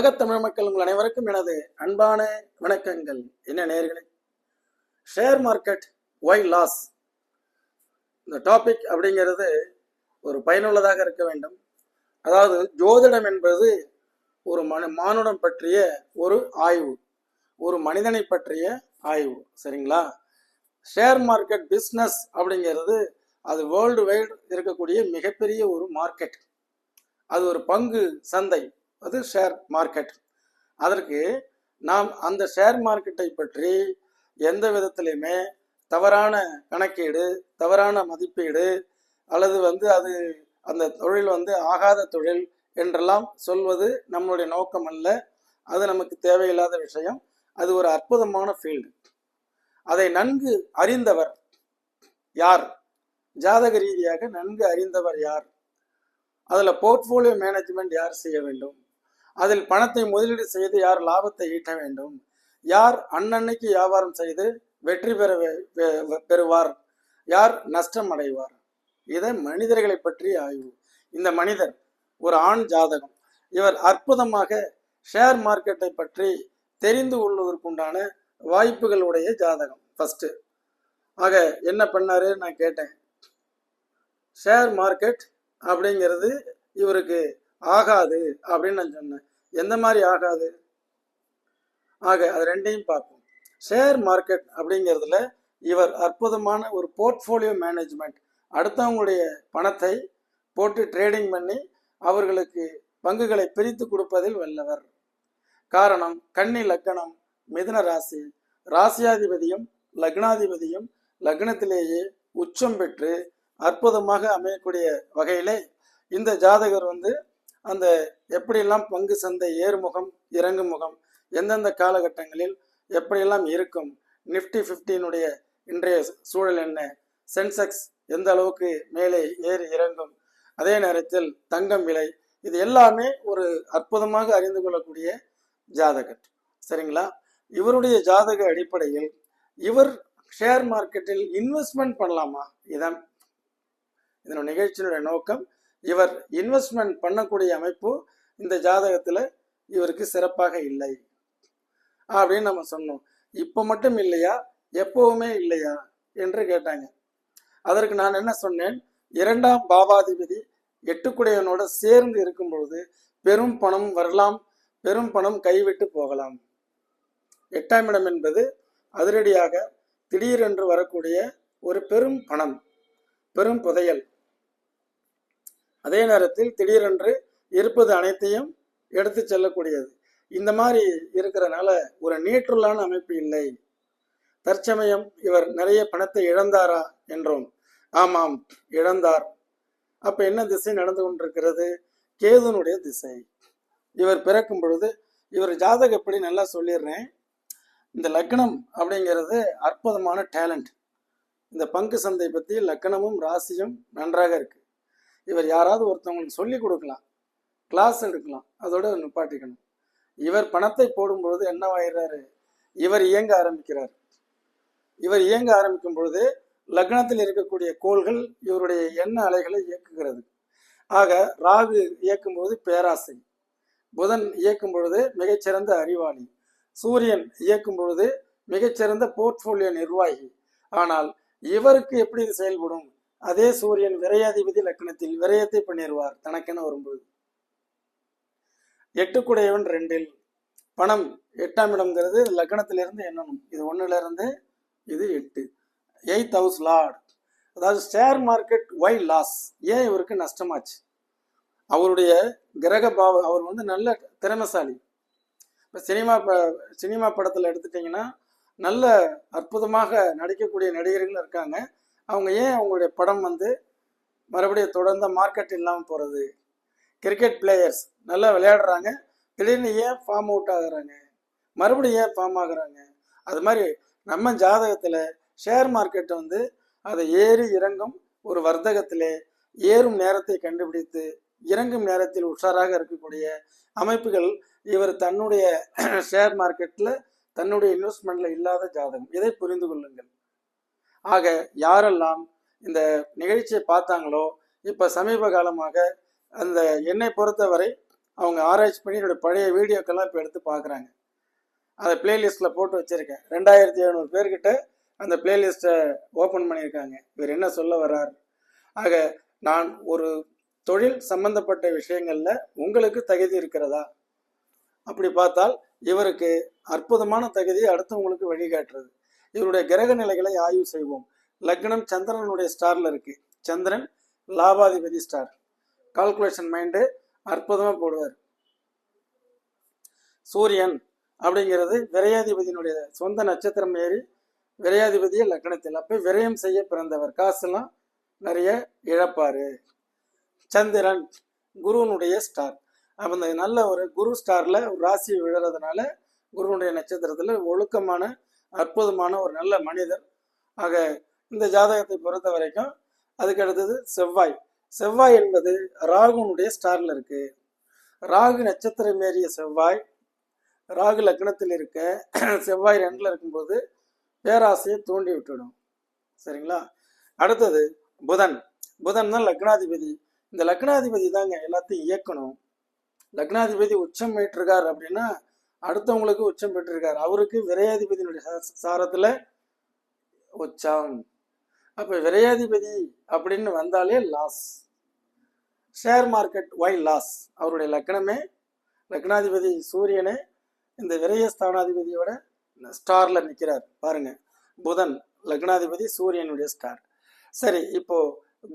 உலகத் தமிழ் மக்கள் உங்கள் அனைவருக்கும் எனது அன்பான வணக்கங்கள். என்ன நேர்களே ஷேர் மார்க்கெட் ஒய் லாஸ் இந்த டாபிக் அப்படிங்கிறது ஒரு பயனுள்ளதாக இருக்க வேண்டும். அதாவது ஜோதிடம் என்பது ஒரு மன மானுடம் பற்றிய ஒரு ஆய்வு. ஒரு மனிதனை பற்றிய ஆய்வு. சரிங்களா? ஷேர் மார்க்கெட் பிஸ்னஸ் அப்படிங்கிறது அது வேர்ல்டு வைடு இருக்கக்கூடிய மிகப்பெரிய ஒரு மார்க்கெட் அது ஒரு பங்கு சந்தை. அது ஷேர் மார்க்கெட் அதற்கு நாம் அந்த ஷேர் மார்க்கெட்டை பற்றி எந்த விதத்திலையுமே தவறான கணக்கீடு தவறான மதிப்பீடு அல்லது வந்து அது அந்த தொழில் வந்து ஆகாத தொழில் என்றெல்லாம் சொல்வது நம்மளுடைய நோக்கம் அல்ல. அது நமக்கு தேவையில்லாத விஷயம். அது ஒரு அற்புதமான ஃபீல்டு அதை நன்கு அறிந்தவர் யார்? ஜாதக ரீதியாக நன்கு அறிந்தவர் யார்? அதில் போர்ட்ஃபோலியோ மேனேஜ்மெண்ட் யார் செய்ய வேண்டும்? அதில் பணத்தை முதலீடு செய்து யார் லாபத்தை ஈட்ட வேண்டும்? யார் அன்னன்னைக்கு வியாபாரம் செய்து வெற்றி பெற பெறுவார்? யார் நஷ்டம் அடைவார்? இதை மனிதர்களை பற்றி ஆய்வு. இந்த மனிதர் ஒரு ஆண் ஜாதகம். இவர் அற்புதமாக ஷேர் மார்க்கெட்டை பற்றி தெரிந்து கொள்வதற்குண்டான வாய்ப்புகளுடைய ஜாதகம். ஃபர்ஸ்ட் ஆக என்ன பண்ணாரு? நான் கேட்டேன். ஷேர் மார்க்கெட் அப்படிங்கிறது இவருக்கு ஆகாது அப்படின்னு நான் சொன்னேன். எந்த மாதிரி ஆகாது? ஆக அது ரெண்டையும் பார்ப்போம். ஷேர் மார்க்கெட் அப்படிங்கிறதுல இவர் அற்புதமான ஒரு போர்ட்ஃபோலியோ மேனேஜ்மெண்ட் அடுத்தவங்களுடைய பணத்தை போட்டு ட்ரேடிங் பண்ணி அவர்களுக்கு பங்குகளை பிரித்து கொடுப்பதில் வல்லவர். காரணம் கன்னி லக்கணம் மிதுன ராசி. ராசியாதிபதியும் லக்னாதிபதியும் லக்னத்திலேயே உச்சம் பெற்று அற்புதமாக அமையக்கூடிய வகையிலே இந்த ஜாதகர் வந்து அந்த எப்படியெல்லாம் பங்கு சந்தை ஏறுமுகம் இறங்கும் முகம் எந்தெந்த காலகட்டங்களில் எப்படியெல்லாம் இருக்கும் நிஃப்டி ஃபிஃப்டினுடைய இன்றைய சூழல் என்ன சென்செக்ஸ் எந்த அளவுக்கு மேலே ஏறி இறங்கும் அதே நேரத்தில் தங்கம் விலை இது எல்லாமே ஒரு அற்புதமாக அறிந்து கொள்ளக்கூடிய ஜாதகர். சரிங்களா? இவருடைய ஜாதக அடிப்படையில் இவர் ஷேர் மார்க்கெட்டில் இன்வெஸ்ட்மெண்ட் பண்ணலாமா? இதான் இதனுடைய நிகழ்ச்சியினுடைய நோக்கம். இவர் இன்வெஸ்ட்மெண்ட் பண்ணக்கூடிய அமைப்பு இந்த ஜாதகத்தில் இவருக்கு சிறப்பாக இல்லை. அப்படின்னு நம்ம சொன்னோம். இப்போ மட்டும் இல்லையா? எப்பவுமே இல்லையா? என்று கேட்டாங்க. அதற்கு நான் என்ன சொன்னேன்? இரண்டாம் பாவாதிபதி எட்டுக்குடையவனோட சேர்ந்து இருக்கும் பொழுது பெரும் பணம் வரலாம் பெரும் பணம் கைவிட்டு போகலாம். எட்டாம் இடம் என்பது அதிரடியாக திடீரென்று வரக்கூடிய ஒரு பெரும் பணம் பெரும் புதையல். அதே நேரத்தில் திடீரென்று இருப்பது அனைத்தையும் எடுத்து செல்லக்கூடியது. இந்த மாதிரி இருக்கிறனால ஒரு நீற்றுள்ளான அமைப்பு இல்லை. தற்சமயம் இவர் நிறைய பணத்தை இழந்தாரா என்றோம் ஆமாம் இழந்தார். அப்ப என்ன திசை நடந்து கொண்டிருக்கிறது? கேதுனுடைய திசை. இவர் பிறக்கும் பொழுது இவர் ஜாதகப்படி நல்லா சொல்லிடுறேன். இந்த லக்னம் அப்படிங்கிறது அற்புதமான டேலண்ட் இந்த பங்கு சந்தை பத்தி லக்னமும் ராசியும் நன்றாக இருக்கு. இவர் யாராவது ஒருத்தவங்களுக்கு சொல்லி கொடுக்கலாம். கிளாஸ் எடுக்கலாம். அதோட நிப்பாட்டிக்கணும். இவர் பணத்தை போடும்பொழுது என்னவாயிடுறாரு இவர் இயங்க ஆரம்பிக்கிறார். இவர் இயங்க ஆரம்பிக்கும் பொழுது லக்னத்தில் இருக்கக்கூடிய கோள்கள் இவருடைய எண்ண அலைகளை இயக்குகிறது. ஆக ராகு இயக்கும் பொழுது பேராசை. புதன் இயக்கும் பொழுது மிகச்சிறந்த அறிவாளி. சூரியன் இயக்கும் பொழுது மிகச்சிறந்த போர்ட்ஃபோலியோ நிர்வாகி. ஆனால் இவருக்கு எப்படி இது செயல்படும்? அதே சூரியன் விரையாதிபதி லக்னத்தில் விரயத்தை பண்ணிடுவார் தனக்கென வரும்போது எட்டுக்குடையவன் ரெண்டில். பணம் எட்டாம் இடம்ங்கிறது லக்னத்திலிருந்து எண்ணணும். இது ஒன்றுலேருந்து இருந்து இது எட்டு. Eighth house lord. அதாவது ஷேர் மார்க்கெட் ஒய் லாஸ். ஏன் இவருக்கு நஷ்டமாச்சு? அவருடைய கிரக பாவ அவர் வந்து நல்ல திறமைசாலி. இப்போ சினிமா ப சினிமா படத்தில் எடுத்துட்டிங்கன்னா நல்ல அற்புதமாக நடிக்கக்கூடிய நடிகர்கள் இருக்காங்க. அவங்க ஏன் அவங்களுடைய படம் வந்து மறுபடியும் தொடர்ந்து மார்க்கெட் இல்லாமல் போகிறது கிரிக்கெட் பிளேயர்ஸ் நல்லா விளையாடுறாங்க. திடீர்னு ஏன் ஃபார்ம் அவுட் ஆகுறாங்க? மறுபடியும் ஏன் ஃபார்ம் ஆகுறாங்க? அது மாதிரி நம்ம ஜாதகத்தில் ஷேர் மார்க்கெட் வந்து அதை ஏறி இறங்கும் ஒரு வர்த்தகத்திலே ஏறும் நேரத்தை கண்டுபிடித்து இறங்கும் நேரத்தில் உஷாராக இருக்கக்கூடிய அமைப்புகள் இவர் தன்னுடைய ஷேர் மார்க்கெட்டில் தன்னுடைய இன்வெஸ்ட்மெண்ட்டில் இல்லாத ஜாதகம். இதை புரிந்து கொள்ளுங்கள். ஆக யாரெல்லாம் இந்த நிகழ்ச்சியை பார்த்தாங்களோ இப்போ சமீப காலமாக அந்த என்னை பொறுத்தவரை அவங்க ஆராய்ச்சி பண்ணி என்னுடைய பழைய வீடியோக்கெல்லாம் இப்போ எடுத்து பார்க்குறாங்க அதை பிளேலிஸ்ட்டில் போட்டு வச்சுருக்கேன். ரெண்டாயிரத்தி எழுநூறு பேர்கிட்ட அந்த பிளேலிஸ்ட்டை ஓப்பன் பண்ணியிருக்காங்க. இவர் என்ன சொல்ல வர்றார்? ஆக நான் ஒரு தொழில் சம்பந்தப்பட்ட விஷயங்களில் உங்களுக்கு தகுதி இருக்கிறதா? அப்படி பார்த்தால் இவருக்கு அற்புதமான தகுதி அடுத்தவங்களுக்கு வழிகாட்டுறது. இவருடைய கிரக நிலைகளை ஆய்வு செய்வோம். லக்னம் சந்திரனுடைய ஸ்டார்ல இருக்கு. சந்திரன் லாபாதிபதி ஸ்டார் கால்குலேஷன் மைண்டு அற்புதமா போடுவார். சூரியன் அப்படிங்கிறது விரையாதிபதியினுடைய சொந்த நட்சத்திரம் ஏறி விரையாதிபதியை லக்னத்தில். அப்போ விரயம் செய்ய பிறந்தவர். காசுலாம் நிறைய இழப்பாரு. சந்திரன் குருவனுடைய ஸ்டார் அப்போ இந்த நல்ல ஒரு குரு ஸ்டார்ல ஒரு ராசி விழுறதுனால குருவனுடைய நட்சத்திரத்தில் ஒழுக்கமான அற்புதமான ஒரு நல்ல மனிதர். ஆக இந்த ஜாதகத்தை பொறுத்த வரைக்கும் அதுக்கு அடுத்தது செவ்வாய். செவ்வாய் என்பது ராகுனுடைய ஸ்டாரில் இருக்கு. ராகு நட்சத்திரம் ஏறிய செவ்வாய் ராகு லக்னத்தில் இருக்க செவ்வாய் ரெண்டில் இருக்கும்போது பேராசையை தூண்டி விட்டுடும். சரிங்களா? அடுத்தது புதன். புதன் தான் லக்னாதிபதி. இந்த லக்னாதிபதி தாங்க எல்லாத்தையும் இயக்கணும். லக்னாதிபதி உச்சம் மீட்டிருக்கார் அப்படின்னா அடுத்தவங்களுக்கு உச்சம் பெற்றிருக்கார். அவருக்கு விரையாதிபதியினுடைய சாரத்துல உச்சம். அப்ப விரையாதிபதி அப்படின்னு வந்தாலே loss share market why loss அவருடைய லக்னமே லக்னாதிபதி சூரியனே இந்த விரய ஸ்தானாதிபதியோட ஸ்டார்ல நிற்கிறார் பாருங்க. புதன் லக்னாதிபதி சூரியனுடைய ஸ்டார் சரி இப்போ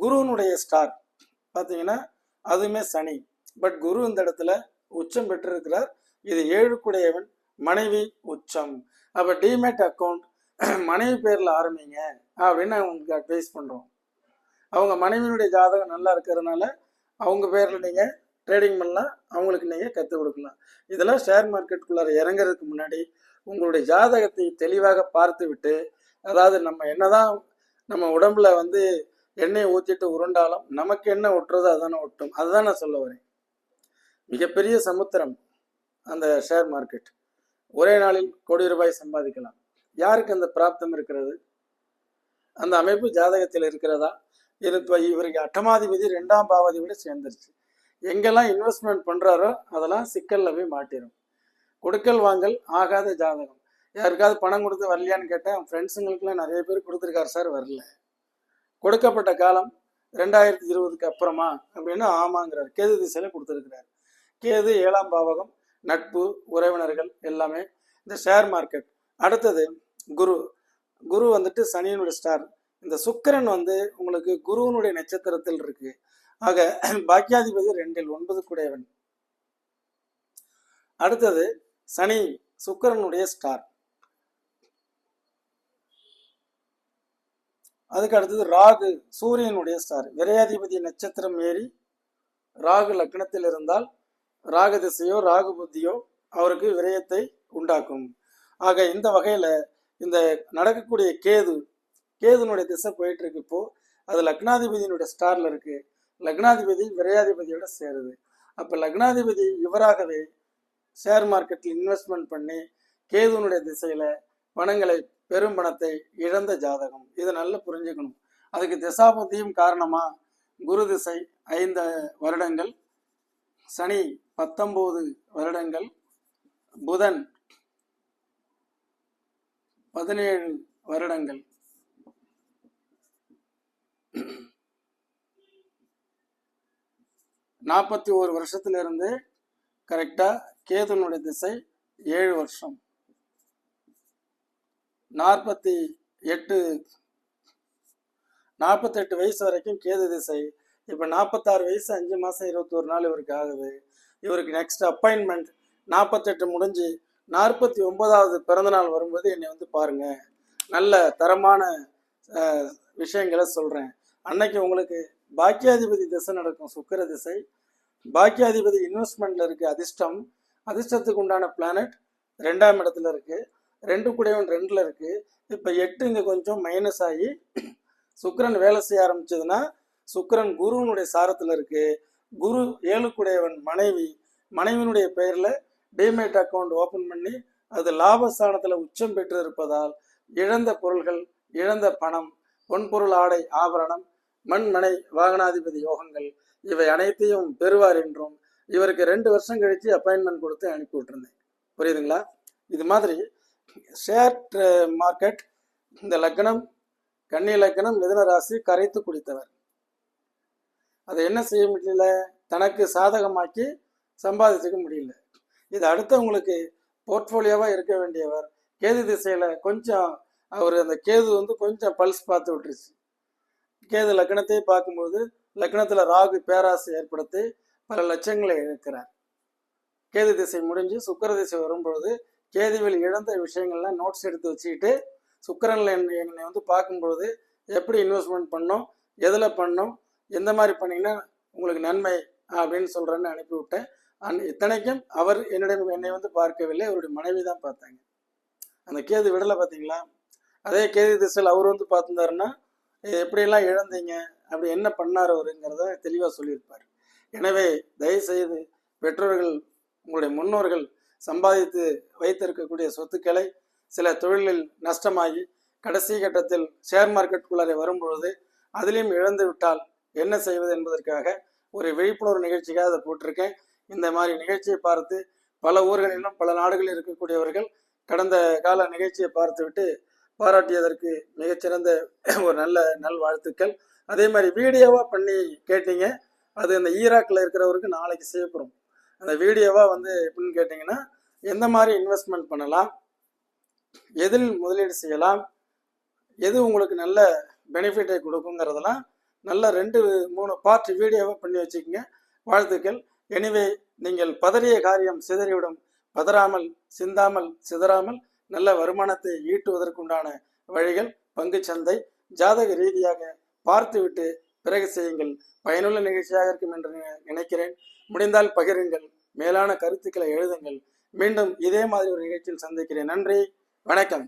குருவனுடைய ஸ்டார் பார்த்தீங்கன்னா அதுவுமே சனி. பட் குரு இந்த இடத்துல உச்சம் பெற்றிருக்கிறார். இது ஏழுக்குடையவன் மனைவி உச்சம். அப்போ டிமேட் அக்கௌண்ட் மனைவி பேரில் ஆரம்பிங்க அப்படின்னு அவங்களுக்கு அட்வைஸ் பண்ணுறோம் அவங்க மனைவியினுடைய ஜாதகம் நல்லா இருக்கிறதுனால அவங்க பேரில் நீங்கள் ட்ரேடிங் பண்ணலாம் அவங்களுக்கு நீங்கள் கற்றுக் கொடுக்கலாம். இதெல்லாம் ஷேர் மார்க்கெட்டுக்குள்ளார இறங்குறதுக்கு முன்னாடி உங்களுடைய ஜாதகத்தை தெளிவாக பார்த்து விட்டு அதாவது நம்ம என்னதான் நம்ம உடம்புல வந்து எண்ணெயை ஊற்றிட்டு உருண்டாலும் நமக்கு என்ன ஒட்டுறதோ அதானே ஒட்டும். அதுதான் நான் சொல்ல வரேன். மிகப்பெரிய சமுத்திரம். அந்த ஷேர் மார்க்கெட் ஒரே நாளில் கோடி ரூபாய் சம்பாதிக்கலாம். யாருக்கு அந்த பிராப்தம் இருக்கிறது? அந்த அமைப்பு ஜாதகத்தில் இருக்கிறதா? இது இப்போ இவருக்கு அட்டமாதிபதி ரெண்டாம் பாவதி விட சேர்ந்துருச்சு. எங்கெல்லாம் இன்வெஸ்ட்மெண்ட் பண்ணுறாரோ அதெல்லாம் சிக்கல்ல போய் மாட்டிடும் கொடுக்கல் வாங்கல் ஆகாத ஜாதகம். யாருக்காவது பணம் கொடுத்து வரலையான்னு கேட்டேன் ஃப்ரெண்ட்ஸுங்களுக்குலாம் நிறைய பேர் கொடுத்துருக்காரு சார் வரல. கொடுக்கப்பட்ட காலம் ரெண்டாயிரத்தி இருபதுக்கு அப்புறமா அப்படின்னா ஆமாங்கிறார். கேது திசையில கொடுத்துருக்கிறார். கேது ஏழாம் பாவகம் நட்பு உறவினர்கள் எல்லாமே இந்த ஷேர் மார்க்கெட் அடுத்தது குரு. குரு வந்துட்டு சனியனுடைய ஸ்டார் இந்த சுக்கிரன் வந்து உங்களுக்கு குருவனுடைய நட்சத்திரத்தில் இருக்கு. ஆக பாக்கியாதிபதி ரெண்டில் ஒன்பது கூடையவன். அடுத்தது சனி சுக்கிரனுடைய ஸ்டார் அதுக்கு அடுத்தது ராகு சூரியனுடைய ஸ்டார் விரையாதிபதி நட்சத்திரம் ஏறி ராகு லக்னத்தில் இருந்தால் ராகு திசையோ ராகு புத்தியோ அவருக்கு விரயத்தை உண்டாக்கும். ஆக இந்த வகையில் இந்த நடக்கக்கூடிய கேது கேதுனுடைய திசை போயிட்டு இருக்கு இப்போ. அது லக்னாதிபதியினுடைய ஸ்டாரில் இருக்கு. லக்னாதிபதி விரையாதிபதியோட சேருது. அப்போ லக்னாதிபதி இவராகவே ஷேர் மார்க்கெட்டில் இன்வெஸ்ட்மெண்ட் பண்ணி கேதுனுடைய திசையில் பணங்களை பெரும் பணத்தை இழந்த ஜாதகம். இதை நல்லா புரிஞ்சுக்கணும். அதுக்கு திசாபுத்தியும் காரணமாக குரு திசை ஐந்து வருடங்கள் சனி பத்தொன்பது வருடங்கள் புதன் பதினேழு வருடங்கள். நாற்பத்தி ஒரு வருஷத்துல இருந்து கரெக்டா கேதுனுடைய திசை ஏழு வருஷம். நாற்பத்தி எட்டு நாற்பத்தெட்டு வயசு வரைக்கும் கேது திசை இப்போ நாற்பத்தாறு வயசு அஞ்சு மாதம் இருபத்தோரு நாள் இவருக்கு ஆகுது. இவருக்கு நெக்ஸ்ட் அப்பாயின்மெண்ட் நாற்பத்தெட்டு முடிஞ்சு நாற்பத்தி ஒன்பதாவது பிறந்தநாள் வரும்போது என்னை வந்து பாருங்கள் நல்ல தரமான விஷயங்களை சொல்கிறேன் அன்னைக்கு உங்களுக்கு பாக்கியாதிபதி திசை நடக்கும் சுக்கர திசை. பாக்கியாதிபதி இன்வெஸ்ட்மெண்ட்டில் இருக்குது அதிர்ஷ்டம் அதிர்ஷ்டத்துக்கு உண்டான பிளானட் ரெண்டாம் இடத்துல இருக்குது ரெண்டு கூடவன் ரெண்டில் இருக்குது இப்போ எட்டு இங்கே கொஞ்சம் மைனஸ் ஆகி சுக்கரன் வேலை செய்ய ஆரம்பிச்சதுன்னா சுக்கரன் குருவனுடைய சாரத்துல இருக்கு. குரு ஏழுக்குடையவன் மனைவி மனைவியினுடைய பெயர்ல டிமேட் அக்கவுண்ட் ஓபன் பண்ணி அது லாபஸ்தானத்துல உச்சம் பெற்று இருப்பதால் இழந்த பொருள்கள் இழந்த பணம் பொன்பொருள் ஆடை ஆபரணம் மண் மனை வாகனாதிபதி யோகங்கள் இவை அனைத்தையும் பெறுவார் என்றும் இவருக்கு ரெண்டு வருஷம் கழித்து அப்பாயின்மெண்ட் கொடுத்து அனுப்பி விட்டுருந்தேன். புரியுதுங்களா? இது மாதிரி ஷேர் மார்க்கெட் uh, இந்த லக்னம் கன்னி லக்னம் மிதன ராசி கரைத்து குடித்தவர். அதை என்ன செய்ய முடியல? தனக்கு சாதகமாக்கி சம்பாதிச்சுக்க முடியல. இது அடுத்தவங்களுக்கு போர்ட்ஃபோலியோவாக இருக்க வேண்டியவர். கேது திசையில் கொஞ்சம் அவர் அந்த கேது வந்து கொஞ்சம் பல்ஸ் பார்த்து விட்டுருச்சு. கேது லக்னத்தை பார்க்கும்போது லக்னத்தில் ராகு பேராசை ஏற்படுத்தி பல லட்சங்களை இழக்கிறார். கேது திசை முடிஞ்சு சுக்கர திசை வரும்பொழுது கேதுவில் இழந்த விஷயங்கள்லாம் நோட்ஸ் எடுத்து வச்சுக்கிட்டு சுக்கரனில் என்னை வந்து பார்க்கும்பொழுது எப்படி இன்வெஸ்ட்மெண்ட் பண்ணோம்? எதில் பண்ணோம்? எந்த மாதிரி பண்ணீங்கன்னா உங்களுக்கு நன்மை அப்படின்னு சொல்கிறேன்னு அனுப்பிவிட்டேன். அந் இத்தனைக்கும் அவர் என்னிடம் என்னை வந்து பார்க்கவில்லை அவருடைய மனைவி தான் பார்த்தாங்க. அந்த கேது விடலை பார்த்தீங்களா? அதே கேது திசையில் அவர் வந்து பார்த்துருந்தாருன்னா எப்படியெல்லாம் இழந்தீங்க? அப்படி என்ன பண்ணார் அவருங்கிறத தெளிவாக சொல்லியிருப்பார். எனவே தயவுசெய்து பெற்றோர்கள் உங்களுடைய முன்னோர்கள் சம்பாதித்து வைத்திருக்கக்கூடிய சொத்துக்களை சில தொழிலில் நஷ்டமாகி கடைசி கட்டத்தில் ஷேர் மார்க்கெட்டுக்குள்ளாரே வரும்பொழுது அதிலையும் இழந்து விட்டால் என்ன செய்வது என்பதற்காக ஒரு விழிப்புணர்வு நிகழ்ச்சிக்காக அதை போட்டிருக்கேன். இந்த மாதிரி நிகழ்ச்சியை பார்த்து பல ஊர்களிலும் பல நாடுகளில் இருக்கக்கூடியவர்கள் கடந்த கால நிகழ்ச்சியை பார்த்துவிட்டு பாராட்டியதற்கு மிகச்சிறந்த ஒரு நல்ல நல்வாழ்த்துக்கள். அதே மாதிரி வீடியோவாக பண்ணி கேட்டீங்க. அது அந்த ஈராக்கில் இருக்கிறவருக்கு நாளைக்கு செய்யப்படும். அந்த வீடியோவாக வந்து எப்படின்னு கேட்டிங்கன்னா எந்த மாதிரி இன்வெஸ்ட்மெண்ட் பண்ணலாம்? எதில் முதலீடு செய்யலாம்? எது உங்களுக்கு நல்ல பெனிஃபிட்டை கொடுக்குங்கிறதெல்லாம் நல்ல ரெண்டு மூணு பார்ட் வீடியோவை பண்ணி வச்சுக்கோங்க. வாழ்த்துக்கள். எனிவே நீங்கள் பதறிய காரியம் சிதறிவிடும். பதறாமல் சிந்தாமல் சிதறாமல் நல்ல வருமானத்தை ஈட்டுவதற்குண்டான வழிகள் பங்குச் சந்தை. ஜாதக ரீதியாக பார்த்துவிட்டு பிறகு செய்யுங்கள். பயனுள்ள நிகழ்ச்சியாக இருக்கும் என்று நினைக்கிறேன். முடிந்தால் பகிருங்கள். மேலான கருத்துக்களை எழுதுங்கள். மீண்டும் இதே மாதிரி ஒரு நிகழ்ச்சியில் சந்திக்கிறேன். நன்றி. வணக்கம்.